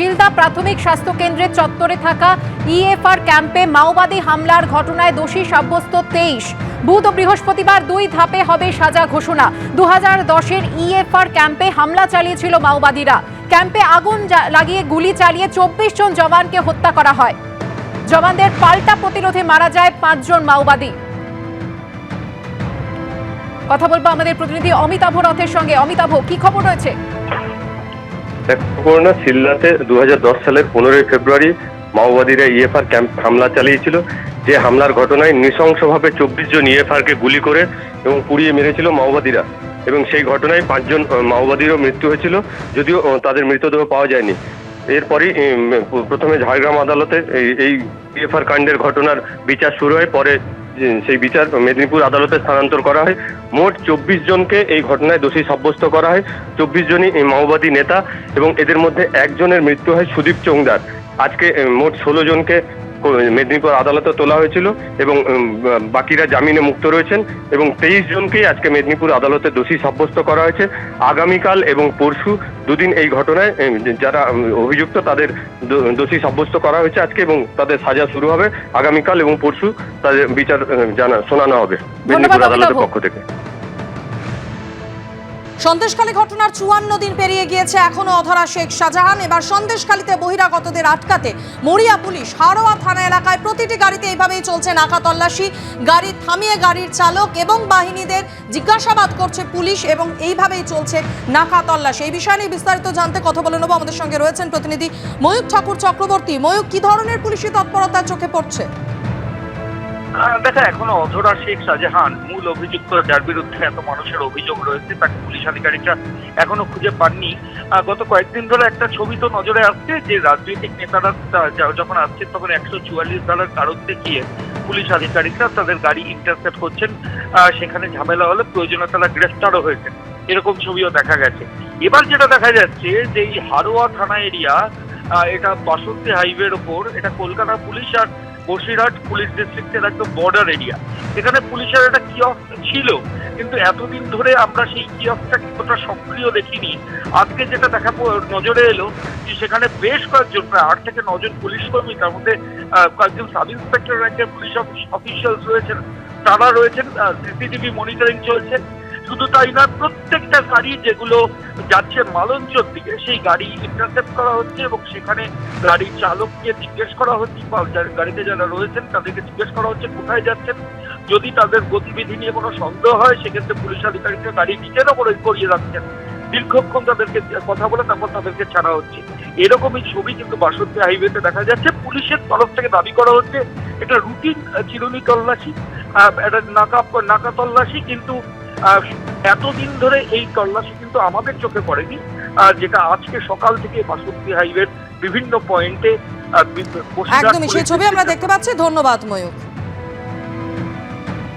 শিলদা প্রাথমিক স্বাস্থ্য কেন্দ্রের চত্বরে থাকা ইএফআর ক্যাম্পে মাওবাদী হামলার ঘটনায় দোষী সাব্যস্ত তেইশ। বুধ ও বৃহস্পতিবার দুই ধাপে হবে সাজা ঘোষণা। দু হাজার দশের ইএফআর ক্যাম্পে হামলা চালিয়েছিল মাওবাদীরা। ক্যাম্পে আগুন লাগিয়ে গুলি চালিয়ে চব্বিশ জন জওয়ানকে হত্যা করা হয়। জওয়ানদের পাল্টা প্রতিরোধে মারা যায় পাঁচজন মাওবাদী। কথা বলব আমাদের প্রতিনিধি অমিতাভ রথের সঙ্গে। অমিতাভ, কি খবর রয়েছে? করোনা সিল্লাতে দু হাজার দশ সালের পনেরোই ফেব্রুয়ারি মাওবাদীরা ইএফআর ক্যাম্প হামলা চালিয়েছিল। যে হামলার ঘটনায় নৃশংসভাবে চব্বিশ জন ইএফআরকে গুলি করে এবং পুড়িয়ে মেরেছিল মাওবাদীরা এবং সেই ঘটনায় পাঁচজন মাওবাদীরও মৃত্যু হয়েছিল, যদিও তাদের মৃতদেহ পাওয়া যায়নি। এরপরই প্রথমে ঝাড়গ্রাম আদালতে এই- ইএফআর কাণ্ডের ঘটনার বিচার শুরু হয়, পরে সেই বিচার মেদিনীপুর আদালতে স্থানান্তর করা হয়। মোট চব্বিশ জনকে এই ঘটনায় দোষী সাব্যস্ত করা হয়। চব্বিশ জনই এই মাওবাদী নেতা এবং এদের মধ্যে একজনের মৃত্যু হয় সুদীপ চৌংদার। আজকে মোট ষোলো জনকে মেদিনীপুর আদালতে তোলা হয়েছিল এবং বাকিরা জামিনে মুক্ত রয়েছেন এবং তেইশ জনকেই আজকে মেদিনীপুর আদালতে দোষী সাব্যস্ত করা হয়েছে। আগামীকাল এবং পরশু দুদিন এই ঘটনায় যারা অভিযুক্ত তাদের দোষী সাব্যস্ত করা হয়েছে আজকে এবং তাদের সাজা শুরু হবে আগামীকাল এবং পরশু তাদের বিচার জানা শোনানো হবে মেদিনীপুর আদালতের পক্ষ থেকে। সন্দেশখালী ঘটনার চুয়ান্ন দিন পেরিয়ে গিয়েছে এখনও অধরা শেখ শাহজাহান। এবার সন্দেশখালীতে বহিরাগতদের আটকাতে মরিয়া পুলিশ হাড়োয়া থানা এলাকায় প্রতিটি গাড়িতে এইভাবেই চলছে নাকা তল্লাশি। গাড়ি থামিয়ে গাড়ির চালক এবং বাহিনীদের জিজ্ঞাসাবাদ করছে পুলিশ এবং এইভাবেই চলছে নাকা তল্লাশি। এই বিষয় নিয়ে বিস্তারিত জানতে কথা বলে নেব। আমাদের সঙ্গে রয়েছেন প্রতিনিধি ময়ূক ঠাকুর চক্রবর্তী। ময়ূক কি ধরনের পুলিশি তৎপরতা চোখে পড়ছে? দেখা, এখনও অধরা শেখ শাহজাহান মূল অভিযুক্ত, যার বিরুদ্ধে এত মানুষের অভিযোগ রয়েছে, তাকে পুলিশ আধিকারিকরা এখনও খুঁজে পাননি। গত কয়েকদিন ধরে একটা ছবি তো নজরে আসছে যে, রাজনৈতিক নেতারা যখন আসছেন তখন একশো চুয়াল্লিশ ধারার কারণ দেখিয়ে পুলিশ আধিকারিকরা তাদের গাড়ি ইন্টারসেপ্ট করছেন। সেখানে ঝামেলা হলে প্রয়োজনে তারা গ্রেফতারও হয়েছেন। এরকম ছবিও দেখা গেছে। এবার যেটা দেখা যাচ্ছে যে, এই হারোয়া থানা এরিয়া এটা বাসন্তী হাইওয়ের ওপর, এটা কলকাতা পুলিশ আর বসিরহাট পুলিশ ডিস্ট্রিক্টের একদম বর্ডার এরিয়া এখানে পুলিশের একটা কিয়স্ক ছিল, কিন্তু এতদিন ধরে আমরা সেই কিয়স্কটা কতটা সক্রিয় দেখিনি। আজকে যেটা দেখা নজরে এলো যে সেখানে বেশ কয়েকজন, প্রায় আট থেকে নজন পুলিশ কর্মী, তার মধ্যে কয়েকজন সাব ইন্সপেক্টর র্যাঙ্কের পুলিশ অফিসিয়ালস রয়েছেন। তারা রয়েছেন সিসিটিভি মনিটরিং চলছে। শুধু তাই না, প্রত্যেকটা গাড়ি যেগুলো যাচ্ছে মালঞ্চর দিকে, সেই গাড়ি ইন্টারসেপ্ট করা হচ্ছে এবং সেখানে গাড়ির চালককে জিজ্ঞেস করা হচ্ছে বা গাড়িতে যারা রয়েছেন তাদেরকে জিজ্ঞেস করা হচ্ছে কোথায় যাচ্ছেন। যদি তাদের গতিবিধি নিয়ে কোনো সন্দেহ হয়, সেক্ষেত্রে পুলিশ আধিকারিকরা গাড়ি নিচের ওপরে করিয়ে রাখছেন। দীর্ঘক্ষণ তাদেরকে কথা বলে তারপর তাদেরকে ছাড়া হচ্ছে। এরকমই ছবি কিন্তু বাসন্তী হাইওয়েতে দেখা যাচ্ছে। পুলিশের তরফ থেকে দাবি করা হচ্ছে এটা রুটিন চিরুনি তল্লাশি একটা নাকা নাকা তল্লাশি, কিন্তু এতদিন ধরে এই তল্লাশি কিন্তু আমাদের চোখে পড়েনি। আর যেটা আজকে সকাল থেকে বাসন্তী হাইওয়ের বিভিন্ন পয়েন্টে একদমই সেই ছবি আমরা দেখতে পাচ্ছি। ধন্যবাদ ময়ূক